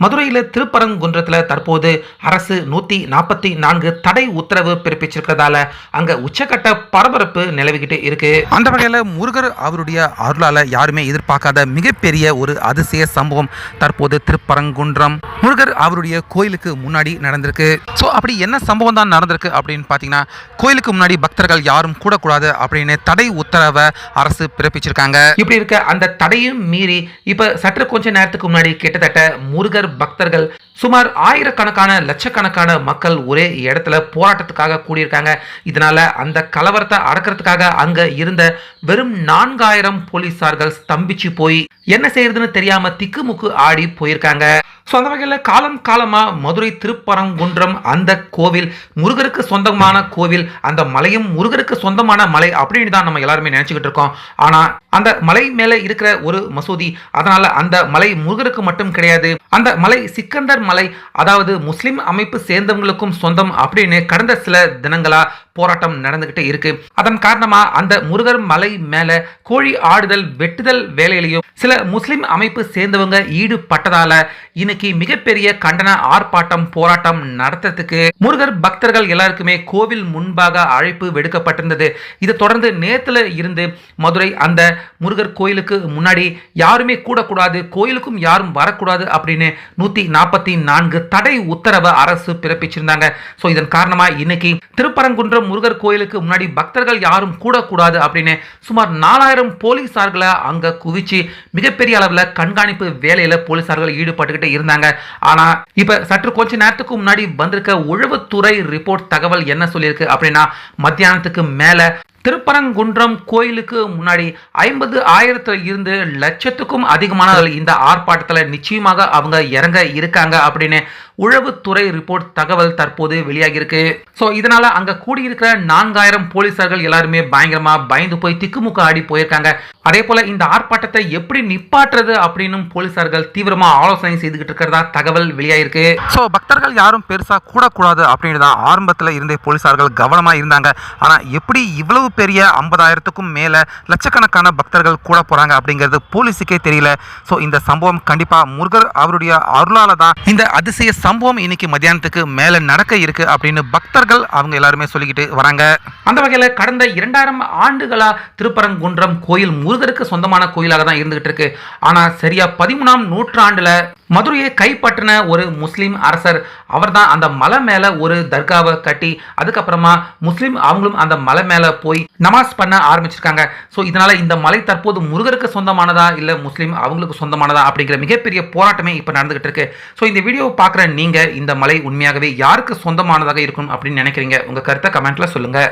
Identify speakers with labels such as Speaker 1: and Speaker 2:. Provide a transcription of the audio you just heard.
Speaker 1: மதுரையில் திருப்பரங்குன்றத்தில் தற்போது அரசு நூற்றி நாற்பத்தி நான்கு தடை உத்தரவு பிறப்பிச்சிருக்கிறதால அங்கே உச்சக்கட்ட பரபரப்பு நிலவிக்கிட்டு இருக்கு. அந்த வகையில் முருகர் அவருடைய அருளால் யாருமே எதிர்பார்க்காத மிகப்பெரிய ஒரு அதிசய சம்பவம் தற்போது திருப்பரங்குன்றம். முருகர் அவருடைய கோயிலுக்கு முன்னாடி நடந்திருக்கு. ஸோ அப்படி என்ன சம்பவம் தான் நடந்திருக்கு அப்படின்னு பார்த்தீங்கன்னா கோயிலுக்கு முன்னாடி பக்தர்கள் யாரும் கூடக்கூடாது அப்படின்னு தடை உத்தரவை அரசு பிறப்பிச்சிருக்காங்க. இப்படி இருக்க அந்த தடையும் மீறி இப்போ சற்று கொஞ்ச நேரத்துக்கு முன்னாடி கிட்டத்தட்ட முருகர் புத்தர் பக்தர்கள் சுமார் ஆயிரக்கணக்கான லட்சக்கணக்கான மக்கள் ஒரே இடத்துல போராட்டத்துக்காக கூடியிருக்காங்க. இதனால அந்த கலவரத்தை அடக்கிறதுக்காக அங்க இருந்த வெறும் நான்காயிரம் போலீசார்கள் ஸ்தம்பிச்சு போய் என்ன செய்யறதுன்னு தெரியாம திக்குமுக்கு ஆடி போயிருக்காங்க. ஸோ அந்த வகையில் காலம் காலமாக மதுரை திருப்பரங்குன்றம் அந்த கோவில் முருகருக்கு சொந்தமான கோவில் அந்த மலையும் முருகருக்கு சொந்தமான மலை அப்படின்னு தான் நம்ம எல்லாருமே நினச்சிக்கிட்டு இருக்கோம். ஆனால் அந்த மலை மேலே இருக்கிற ஒரு மசூதி அதனால் அந்த மலை முருகருக்கு மட்டும் கிடையாது. அந்த மலை சிக்கந்தர் மலை அதாவது முஸ்லிம் அமைப்பு சேர்ந்தவங்களுக்கும் சொந்தம் அப்படின்னு கடந்த சில தினங்களா போராட்டம் நடந்துகிட்டு இருக்கு. அதன் காரணமா அந்த முருகர் மலை மேல கோழி ஆடுதல் வெட்டுதல் வேலையிலையும் சில முஸ்லிம் அமைப்பு சேர்ந்தவங்க ஈடுபட்டதால இன்னைக்கு மிகப்பெரிய கண்டன ஆர்ப்பாட்டம் போராட்டம் நடத்துறதுக்கு முருகர் பக்தர்கள் எல்லாருக்குமே கோவில் முன்பாக அழைப்பு விடுக்கப்பட்டிருந்தது. இதை தொடர்ந்து நேத்துல இருந்து மதுரை அந்த முருகர் கோயிலுக்கு முன்னாடி யாருமே கூடக்கூடாது கோயிலுக்கும் யாரும் வரக்கூடாது அப்படின்னு அப்படின்னு நூத்தி நாற்பத்தி நான்கு தடை உத்தரவை அரசு பிறப்பிச்சிருந்தாங்க. ஸோ இதன் காரணமா இன்னைக்கு திருப்பரங்குன்றம் முருகர் கோயிலுக்கு முன்னாடி பக்தர்கள் யாரும் கூடக்கூடாது அப்படின்னு சுமார் நாலாயிரம் போலீசார்களை அங்க குவிச்சு மிகப்பெரிய அளவில் கண்காணிப்பு வேலையில போலீசார்கள் ஈடுபட்டுக்கிட்டு இருந்தாங்க. ஆனா இப்ப சற்று கொஞ்ச நேரத்துக்கு முன்னாடி வந்திருக்க உழவுத்துறை ரிப்போர்ட் தகவல் என்ன சொல்லியிருக்கு அப்படின்னா மத்தியானத்துக்கு மேல திருப்பரங்குன்றம் கோயிலுக்கு முன்னாடி ஐம்பது ஆயிரத்துல இருந்து லட்சத்துக்கும் அதிகமானவர்கள் இந்த ஆர்ப்பாட்டத்தில் நிச்சயமாக அவங்க இறங்க இருக்காங்க அப்படின்னு உளவுத்துறை ரிப்போர்ட் தகவல் தற்போது வெளியாகியிருக்கு. ஸோ இதனால அங்க கூடியிருக்கிற நான்காயிரம் போலீசார்கள் எல்லாருமே பயங்கரமா பயந்து போய் திக்குமுக்க ஆடி போயிருக்காங்க. அதே போல இந்த ஆர்ப்பாட்டத்தை எப்படி நிப்பாட்டுறது அப்படின்னு போலீசார்கள் தீவிரமா ஆலோசனை செய்துகிட்டு இருக்கிறதா தகவல் வெளியாயிருக்கு. ஸோ பக்தர்கள் யாரும் பெருசா கூடக்கூடாது அப்படின்னு தான் ஆரம்பத்தில் இருந்தே போலீசார்கள் கவனமா இருந்தாங்க. ஆனா எப்படி இவ்வளவு பெரிய ஐம்பதாயிரத்துக்கும் மேல லட்சக்கணக்கான பக்தர்கள் கூட போறாங்க அப்படிங்கிறது போலீஸுக்கே தெரியல. ஸோ இந்த சம்பவம் கண்டிப்பா முருகர் அவருடைய அருளால தான் இந்த அதிசய சம்பவம் இன்னைக்கு மத்தியானத்துக்கு மேல நடக்க இருக்கு அப்படின்னு பக்தர்கள் அவங்க எல்லாருமே சொல்லிக்கிட்டு வராங்க. அந்த வகையில் கடந்த இரண்டாயிரம் ஆண்டுகளா திருப்பரங்குன்றம் கோயில் முருகருக்கு சொந்தமான கோயிலாக தான் இருந்துகிட்டு இருக்கு. ஆனா சரியா பதிமூணாம் நூற்றாண்டுல மதுரையை கைப்பற்றின ஒரு முஸ்லீம் அரசர். அவர் தான் அந்த மலை மேலே ஒரு தர்காவை கட்டி அதுக்கப்புறமா முஸ்லீம் அவங்களும் அந்த மலை மேலே போய் நமாஸ் பண்ண ஆரம்பிச்சிருக்காங்க. ஸோ இதனால் இந்த மலை தற்போது முருகருக்கு சொந்தமானதா இல்லை முஸ்லீம் அவங்களுக்கு சொந்தமானதா அப்படிங்கிற மிகப்பெரிய போராட்டமே இப்போ நடந்துகிட்டு இருக்கு. ஸோ இந்த வீடியோவை பார்க்குற நீங்கள் இந்த மலை உண்மையாகவே யாருக்கு சொந்தமானதாக இருக்கும் அப்படின்னு நினைக்கிறீங்க? உங்கள் கருத்தை கமெண்ட்டில் சொல்லுங்கள்